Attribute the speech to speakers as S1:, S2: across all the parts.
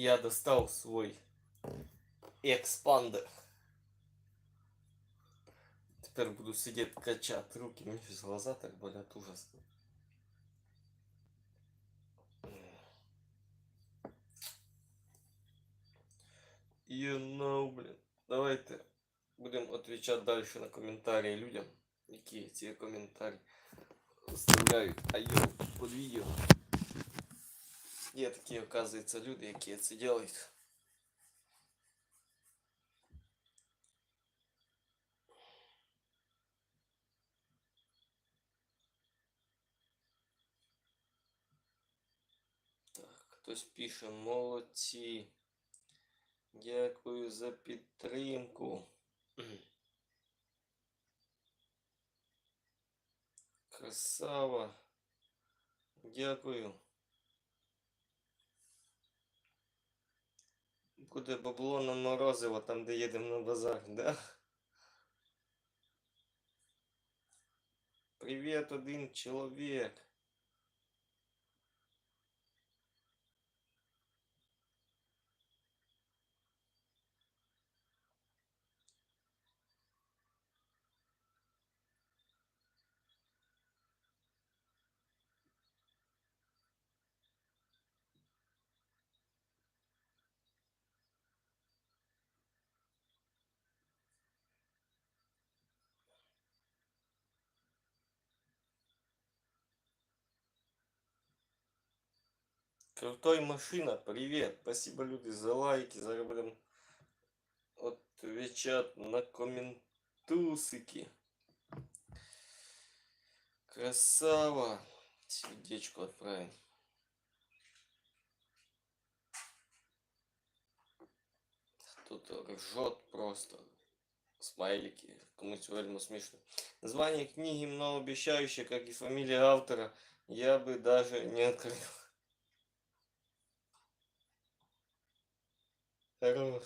S1: я достал свой экспандер. Теперь буду сидеть качать руки. Мне сейчас глаза так болят ужасно. You know, блин. Давайте будемо відповідати далі на коментарі людям, які ці коментарі оставляють. А я під відео. Є такі, оказується, люди, які це роблять. Так, хтось пише молодці. Дякую за підтримку. Красава. Дякую. Буде бабло на морозиво, там де їдемо на базар, да? Привіт, один чоловік. Крутой машина, привет. Спасибо, люди, за лайки. Зараз будем отвечать на комментусики. Красава. Сердечко отправим. Тут ржет просто. Смайлики. Комусь вельми смешно. Название книги многообещающее, как и фамилия автора, я бы даже не открыл. Хорош.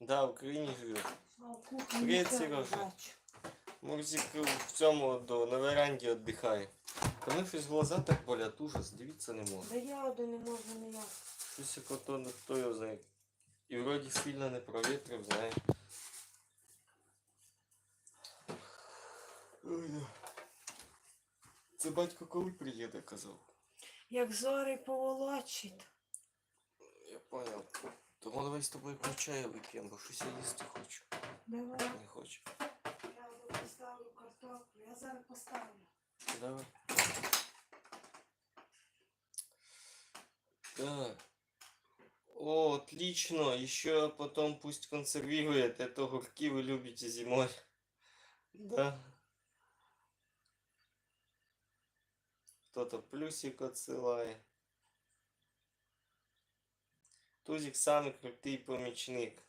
S1: Да, в Україні
S2: в
S1: Привіт, Сережа. Мурзик в цьому до, на веранді віддихає. Мене щось глаза так болять, ужас, дивіться не можу.
S2: Да я один не можу ніяк.
S1: Щось як ото, ну, хто його знає. І вроді сильно не провітрив, знає. Ой, да. Це батько коли приїде, казав.
S2: Як зори поволочить.
S1: Я понял. Тому давай з тобою по чаю вип'ємо, бо щось я їсти хочу.
S2: Давай.
S1: Не хочу.
S2: Я вже поставлю картоплю. Я зараз поставлю.
S1: Давай. Так. О, отлично. Еще потом пусть консервирует. Это огурки вы любите зимой. Да. Кто-то плюсик отсылает. Тузик самый крутый помічник.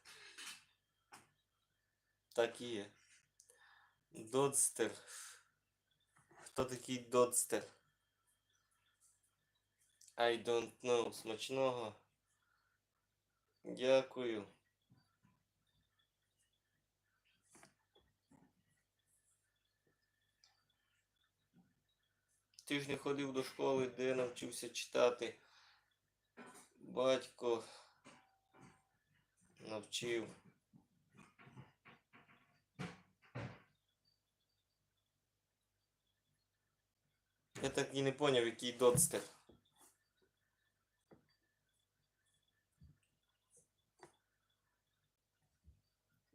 S1: Такие. Додстер. Хто такий Додстер? I don't know. Смачного. Дякую. Ти ж не ходив до школи, де навчився читати. Батько навчив. Я так і не поняв, який додстер.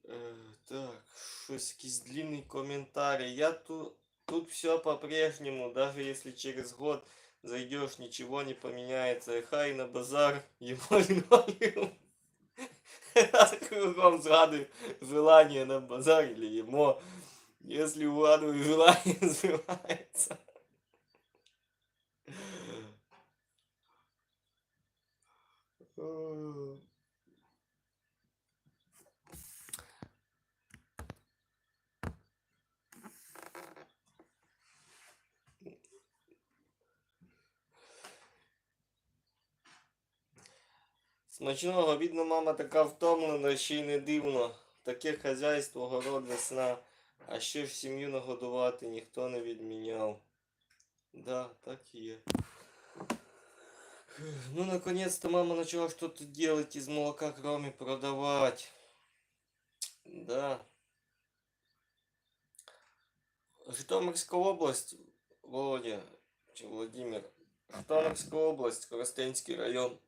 S1: Е, так, щось якийсь длинний коментарий. Я тут, тут все по-прежнему, даже если через год зайдешь, ничего не поменяется. Хай на базар, его. Кругом згадую желание на базар или ему. Если угадываю желание, сбивается. Ой. Смачного, видно, мама така втомлена, ще й не дивно. Таке хазяйство, город, весна. А ще ж сім'ю нагодувати ніхто не відміняв. Да, так и є. Ну, наконец-то мама начала что-то делать из молока, кроме продавать. Да. Житомирская область, Володя, Владимир. Житомирская область, Коростенский район.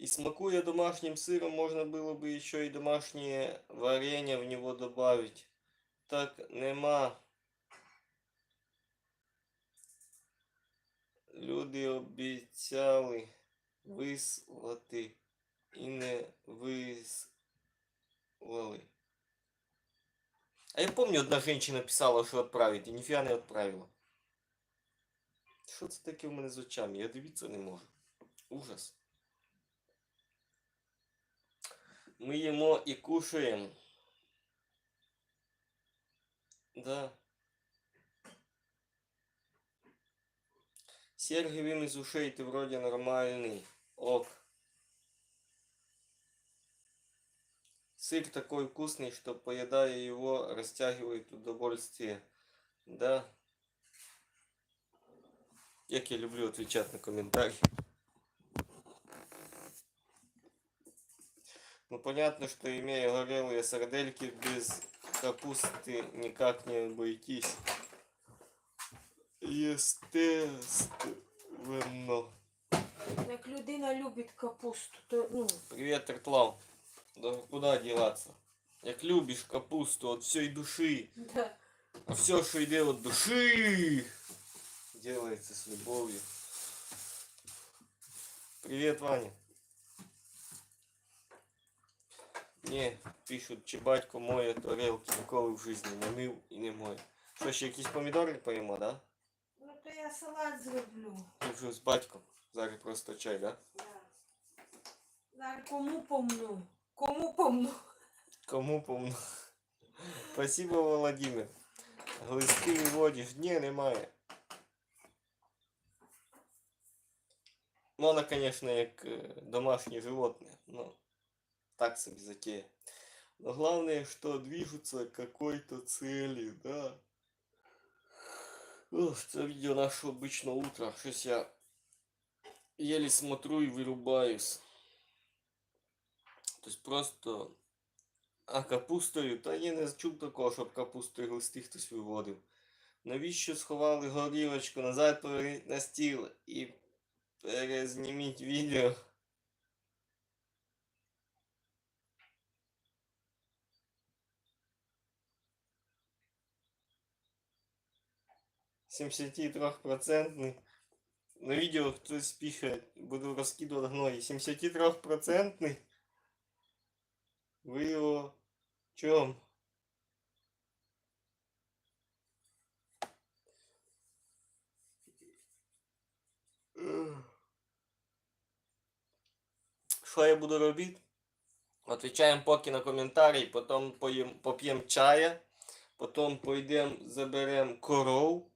S1: И смакуя домашним сыром, можно было бы еще и домашнее варенье в него добавить. Так нема. Люди обіцяли вислати і не вислали. А я помню, одна женщина писала, що відправить, і ніфіга не відправила. Що це таке в мене з очами? Я дивитися не можу. Ужас. Ми їмо і кушаємо. Да. Серги вим из ушей, ты вроде нормальный. Ок. Сыр такой вкусный, что поедая его, растягивает удовольствие. Да. Як я люблю отвечать на комментарии. Ну понятно, что имея горелые сардельки без капусты никак не обойтись. Естественно.
S2: Як людина любить капусту, то ну,
S1: Привет, Эртлау. Да куда деваться? Як любишь капусту от всей души,
S2: да.
S1: а все, что йде от души, делается с любовью. Привет, Ваня. Не, пишуть, чи батько моє тарелки ніколи в житті не мив і не моє. Що ще якісь помідори поїмо, да?
S2: Ну то я салат зроблю.
S1: Ти вже з батьком. Зараз просто чай, да?
S2: Да. Зараз кому помну? Кому помну?
S1: Кому помню. Спасибо, Володимир. Глисти виводиш. Ні, немає. Ну, вона, конечно, як е, домашнє животне. Ну, так собі затея. Но главное, что движутся к какой-то цели, да. Ох, це відео наше обычно утро. Щось я еле смотрю и вырубаюсь. То есть просто а капустою? Та я не чув такого, щоб капустою глисти хтось виводив. Навіщо сховали горілочку, назад поверніть на стіл і перезніміть відео. Сімдесяти трьохпроцентний. На відео хтось пише, буду розкидувати гної. 73%. Ви його чом? Що я буду робити? Отвечаємо поки на коментарі, потім поп'ємо чая, потім пойдемо заберемо коров,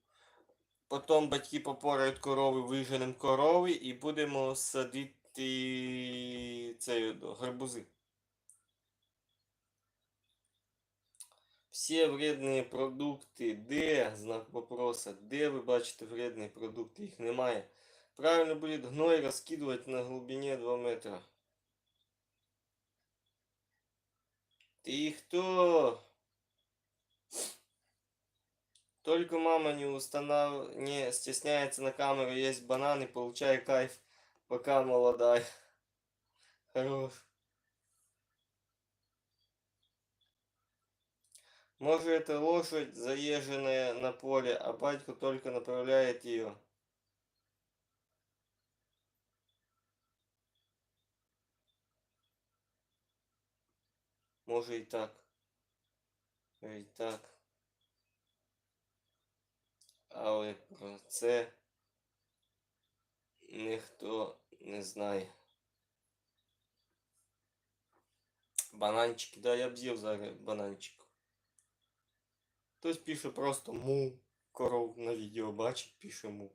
S1: потім батьки попорають корови, виженемо корови і будемо садити цей гарбузи. Все вредні продукти, де, знак вопроса, де ви бачите вредні продукти, їх немає. Правильно буде гной розкидувати на глибині 2 метра. Ты кто? Только мама не установ... не стесняется на камеру есть бананы, получай кайф, пока молодая. Хорош. Может, это лошадь, заезженная на поле, а батько только направляет ее. Може і так. І так Але про це ніхто не знає. Бананчики, да, я б з'їв зараз бананчик. Хтось пише просто му. Коров на видео бачить, пише му.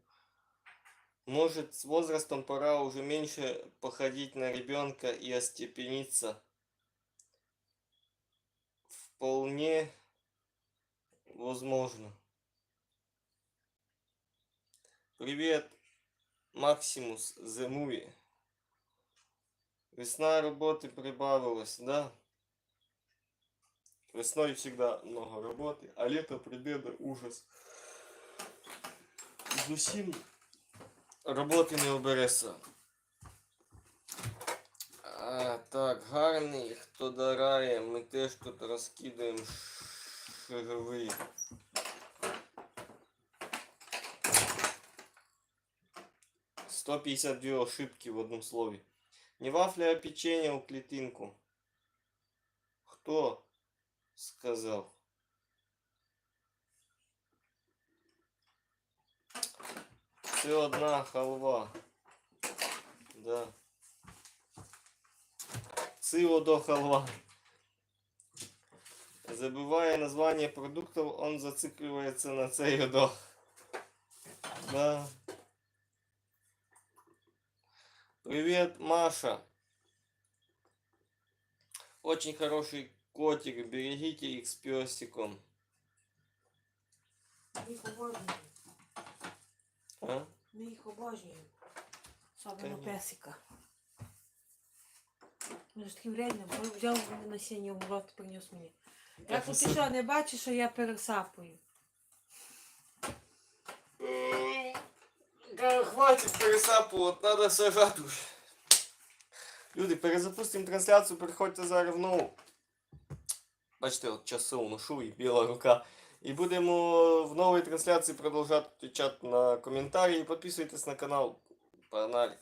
S1: Может, с возрастом пора уже меньше походить на ребенка и остепениться. Вполне возможно. Привет, Максимус Зимує. Весна роботи прибавилась, да? Весной всегда много работы. а лето придет до ужас. З усім роботи не обереться. А, Так, гарний, хто дарає, ми теж тут розкидаємо шаговий. 152 ошибки в одном слове. Не вафля, а печенье а у клетинку. Кто сказал? Все одна халва. Да. Сыво до халва. Забывая название продуктов, он зацикливается на цей до. Да. Привет, Маша. Очень хороший котик. Берегите их с песиком.
S2: Ми їх обожнюємо.
S1: А?
S2: Ми їх обожнюємо. Особливо
S1: Конечно.
S2: песика. Він ж таким вредним. Він Взяв насіння в рот, приніс мені. Я тут ти що, не бачиш, що я пересапую.
S1: Хватит пересапувати, надо сажати уже. Люди, перезапустимо трансляцію, переходьте зараз в нову. Бачите, от часу ношу і біла рука. І будемо в новій трансляції продовжувати чат на коментарі. Підписуйтесь на канал. Погнали.